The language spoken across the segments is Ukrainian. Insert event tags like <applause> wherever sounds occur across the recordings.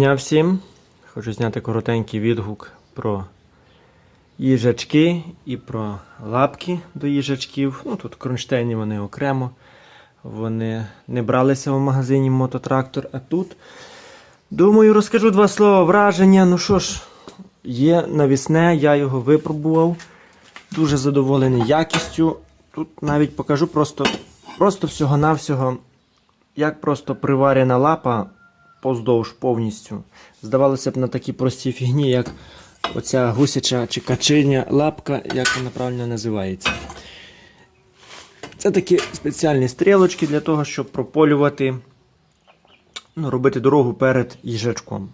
Дня всім. Хочу зняти коротенький відгук про їжачки і про лапки до їжачків. Ну, тут кронштейні вони окремо. Вони не бралися в магазині мототрактор, а тут. Думаю, розкажу два слова враження. Ну що ж, є навісне, я його випробував. Дуже задоволений якістю. Тут навіть покажу просто, просто всього-навсього, як просто приварена лапа поздовж повністю. Здавалося б, на такій простій фігні, як оця гусяча чи качиня лапка, як вона правильно називається. Це такі спеціальні стрілочки для того, щоб прополювати, ну, робити дорогу перед їжачком.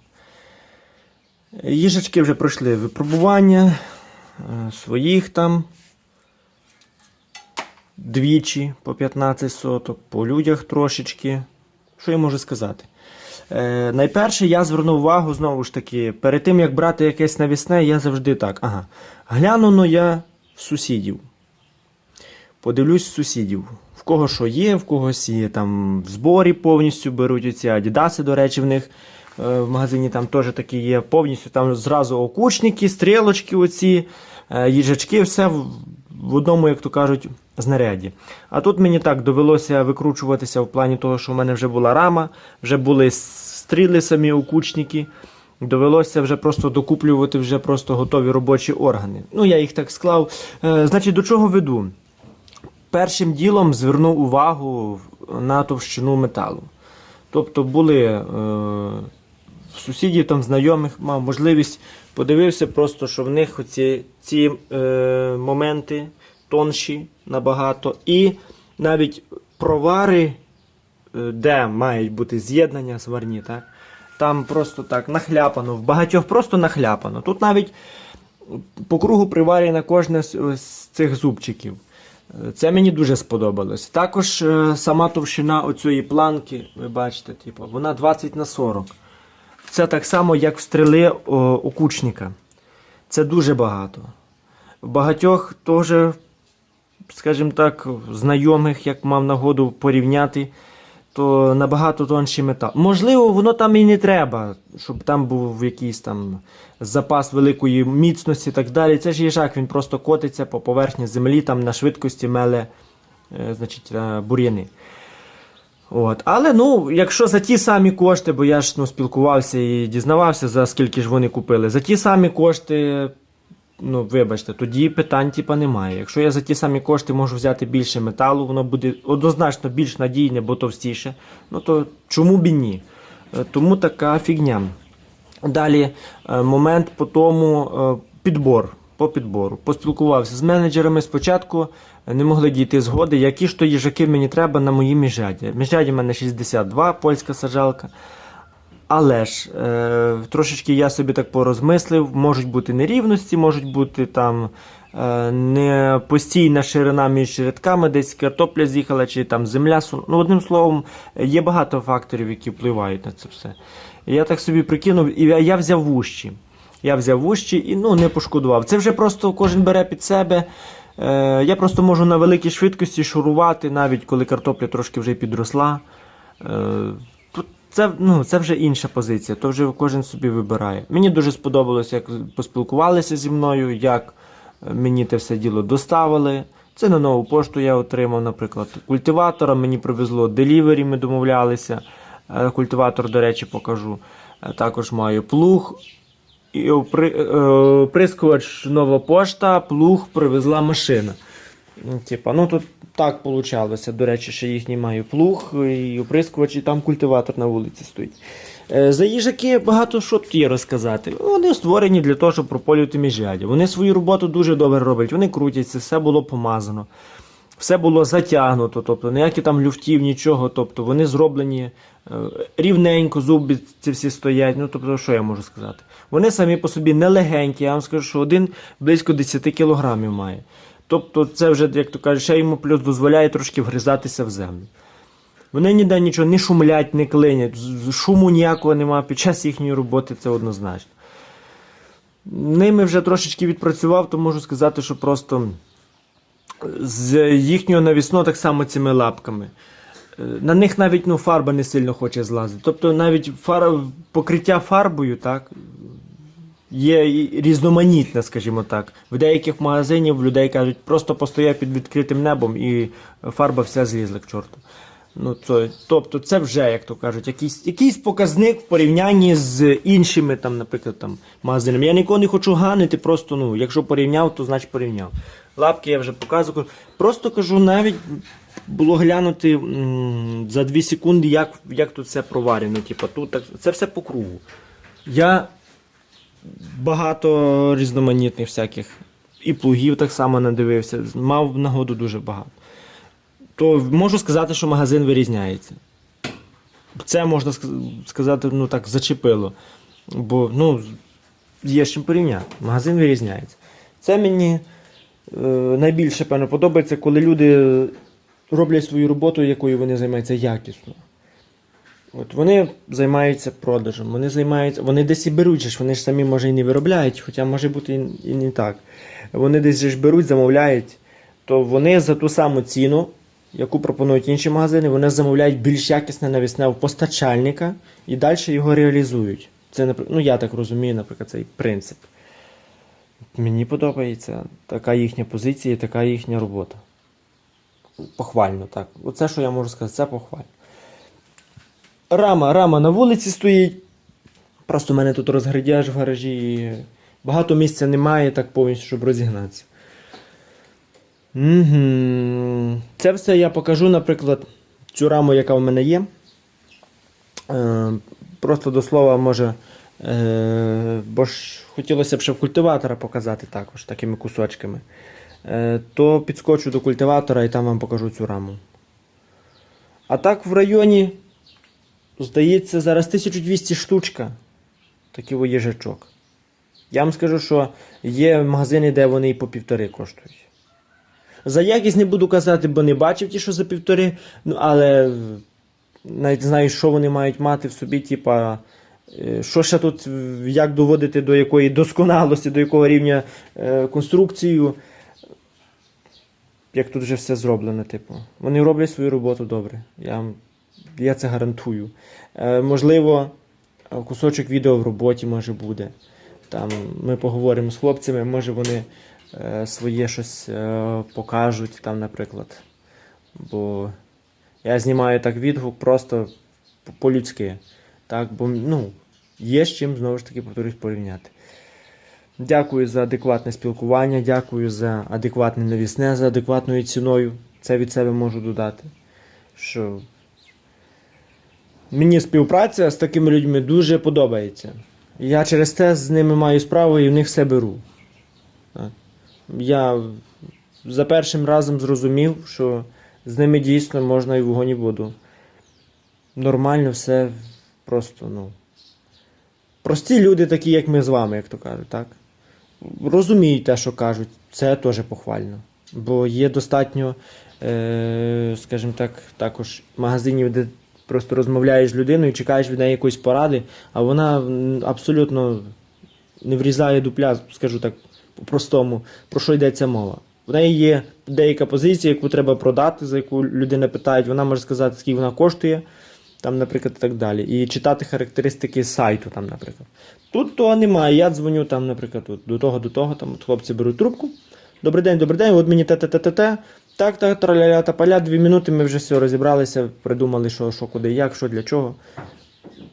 Їжачки вже пройшли випробування е, своїх там двічі по 15 соток, по людях трошечки. Що я можу сказати? Е, найперше я звернув увагу знову ж таки, перед тим як брати якесь навісне, я завжди так. Ага. Гляну ну я в сусідів. Подивлюсь сусідів. В кого що є, в когось є там в зборі повністю беруть оці адідаси, до речі, в них е, в магазині там теж такі є повністю. Там зразу окучники, стрілочки, оці, е, їжачки, все в, одному, як то кажуть, знаряді. А тут мені так довелося викручуватися в плані того, що в мене вже була рама, вже були стріли самі окучники. Довелося вже просто докуплювати вже просто готові робочі органи. Ну, я їх так склав. Е, значить, до чого веду? Першим ділом звернув увагу на товщину металу. Тобто були е, сусідів там знайомих, мав можливість подивився просто, що в них оці, ці е, моменти тонші набагато. І навіть провари, е, де мають бути з'єднання сварні, так? там просто так нахляпано, в багатьох просто нахляпано. Тут навіть по кругу приварено кожне з, з цих зубчиків. Е, Це мені дуже сподобалось. Також е, сама товщина оцієї планки, ви бачите, типу, вона 20 на 40. Це так само, як в стріли окучника. Це дуже багато. Багатьох теж, скажімо так, знайомих, як мав нагоду порівняти, то набагато тонший метал. Можливо, воно там і не треба, щоб там був якийсь там запас великої міцності і так далі. Це ж їжак, він просто котиться по поверхні землі, там на швидкості меле е, значить, е, бур'яни. От. Але ну, якщо за ті самі кошти, бо я ж ну, спілкувався і дізнавався, за скільки ж вони купили, за ті самі кошти, ну, вибачте, тоді питань типа немає. Якщо я за ті самі кошти можу взяти більше металу, воно буде однозначно більш надійне, бо товстіше, ну то чому б і ні? Е, Тому така фігня. Далі е, момент по тому е, підбор. По підбору. Поспілкувався з менеджерами. Спочатку не могли дійти згоди, які ж то їжаки мені треба на моїй міжряді. Міжряді в мене 62, польська саджалка. Але ж е, трошечки я собі так порозмислив, можуть бути нерівності, можуть бути там е, не постійна ширина між рядками, десь картопля з'їхала, чи там земля. Ну, одним словом, є багато факторів, які впливають на це все. Я так собі прикинув, і я взяв вущі. Я взяв вущі і ну, не пошкодував. Це вже просто кожен бере під себе. Е, я просто можу на великій швидкості шурувати, навіть коли картопля трошки вже підросла. Е, це, ну, це вже інша позиція, то вже кожен собі вибирає. Мені дуже сподобалось, як поспілкувалися зі мною, як е, мені те все діло доставили. Це на нову пошту я отримав, наприклад, культиватора мені привезло, делівері ми домовлялися. Е, Культиватор, до речі, покажу. Е, Також маю плуг. Опри- е, оприскувач нова пошта, плуг привезла машина. Ну, Типа, ну тут так получалося. До речі, ще їхній маю плуг і оприскувач, і там культиватор на вулиці стоїть. Е, За їжаки багато що тут є розказати. Вони створені для того, щоб прополювати міжряді. Вони свою роботу дуже добре роблять, вони крутяться, все було помазано. Все було затягнуто, тобто ніякі там люфтів, нічого. Тобто вони зроблені е, рівненько, зуби ці всі стоять. Ну тобто, що я можу сказати? Вони самі по собі не легенькі, я вам скажу, що один близько 10 кілограмів має. Тобто, це вже, як то кажуть, ще йому плюс дозволяє трошки вгризатися в землю. Вони ніде нічого не шумлять, не клинять, шуму ніякого немає під час їхньої роботи, це однозначно. Ними вже трошечки відпрацював, то можу сказати, що просто з їхнього навісного так само цими лапками. е, на них навіть ну, фарба не сильно хоче злазити. Тобто навіть фар... покриття фарбою, так, є різноманітне, скажімо так. В деяких магазинів людей кажуть, просто постояв під відкритим небом і фарба вся злізла к чорту. Ну, то, тобто це вже, як то кажуть, якийсь, якийсь показник в порівнянні з іншими, там, наприклад, там, магазинами. Я нікого не хочу ганити, просто, ну, якщо порівняв, то значить порівняв. Лапки я вже показував. Просто кажу, навіть було глянути за 2 секунди, як, як тут все проварено. Типу, тут так, це все по кругу. Я багато різноманітних всяких. І плугів так само надивився. Мав нагоду дуже багато. То можу сказати, що магазин вирізняється. Це можна сказати, ну так, зачепило. Бо ну, є з чим порівняти. Магазин вирізняється. Це мені найбільше певно подобається, коли люди роблять свою роботу, якою вони займаються якісно. От вони займаються продажем, вони займаються, вони десь і беруть, ж, вони ж самі може і не виробляють, хоча може бути і, і не так. Вони десь ж беруть, замовляють, то вони за ту саму ціну, яку пропонують інші магазини, вони замовляють більш якісне навісне у постачальника і далі його реалізують. Це ну, я так розумію, наприклад, цей принцип. Мені подобається така їхня позиція, і така їхня робота. Похвально, так. Оце, що я можу сказати, це похвально. Рама, рама на вулиці стоїть. Просто в мене тут розградяж в гаражі. Багато місця немає так повністю, щоб розігнатися. Угу. Це все я покажу, наприклад, цю раму, яка в мене є. Е, просто до слова, може. Е, бо ж хотілося б ще в культиватора показати також такими кусочками. Е, то підскочу до культиватора і там вам покажу цю раму. А так в районі, здається, зараз 1200 штучка. Такий їжачок. Я вам скажу, що є магазини, де вони і по півтори коштують. За якість не буду казати, бо не бачив ті, що за півтори, ну, але навіть знаю, що вони мають мати в собі, типа. Е, Що ще тут, як доводити до якої досконалості, до якого рівня е, конструкцію, як тут вже все зроблено, типу. Вони роблять свою роботу добре. Я, я це гарантую. Е, можливо, кусочок відео в роботі може буде. Там ми поговоримо з хлопцями, може вони е, своє щось е, покажуть, там, наприклад. Бо я знімаю так відгук просто по- по-людськи. Так, бо ну, є з чим знову ж таки повторюсь порівняти. Дякую за адекватне спілкування, дякую за адекватне навісне, за адекватною ціною. Це від себе можу додати. Що мені співпраця з такими людьми дуже подобається. Я через те з ними маю справу і в них все беру. Так. Я за першим разом зрозумів, що з ними дійсно можна і в вогонь і воду. Нормально все просто, ну. Прості люди, такі, як ми з вами, як то кажуть, так? Розуміють те, що кажуть, це теж похвально. Бо є достатньо, е, скажімо так, також магазинів, де просто розмовляєш з людиною, чекаєш від неї якоїсь поради, а вона абсолютно не врізає дупля, скажу так по-простому, про що йдеться мова. В неї є деяка позиція, яку треба продати, за яку людина питає, вона може сказати, скільки вона коштує, там, наприклад, і так далі. І читати характеристики сайту, там, наприклад. Тут того немає. Я дзвоню там, наприклад, от, до того, до того, там от хлопці беруть трубку. Добрий день, добрий день, от мені те-те-те-те-те. Так, так, траля та поля, дві минути, ми вже все розібралися, придумали, що, що куди, як, що для чого.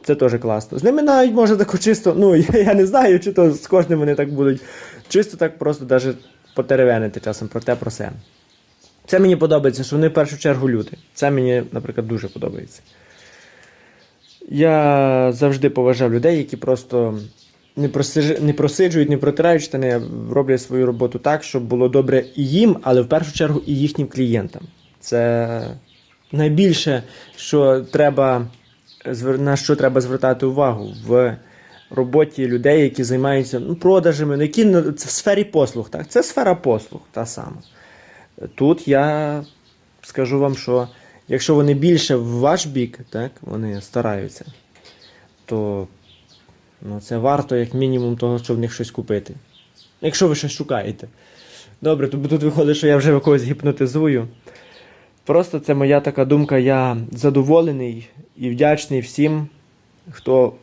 Це теж класно. З ними навіть може так чисто, ну <laughs> я, я не знаю, чи то з кожним вони так будуть. Чисто так просто навіть потеревенити часом про те, про все. Це мені подобається, що вони в першу чергу люди. Це мені, наприклад, дуже подобається. Я завжди поважав людей, які просто не, просиж... не просиджують, не протирають штани, а роблять свою роботу так, щоб було добре і їм, але в першу чергу і їхнім клієнтам. Це найбільше, що треба, на що треба звертати увагу в роботі людей, які займаються ну, продажами, які в сфері послуг. Так? Це сфера послуг та сама. Тут я скажу вам, що якщо вони більше в ваш бік, так, вони стараються, то ну, це варто як мінімум того, щоб в них щось купити. Якщо ви щось шукаєте. Добре, то тут виходить, що я вже когось гіпнотизую. Просто це моя така думка. Я задоволений і вдячний всім, хто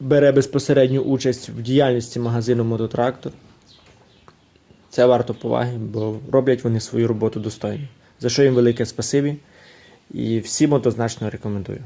бере безпосередню участь в діяльності магазину Мототрактор. Це варто поваги, бо роблять вони свою роботу достойно. За що їм велике спасибі і всім однозначно рекомендую.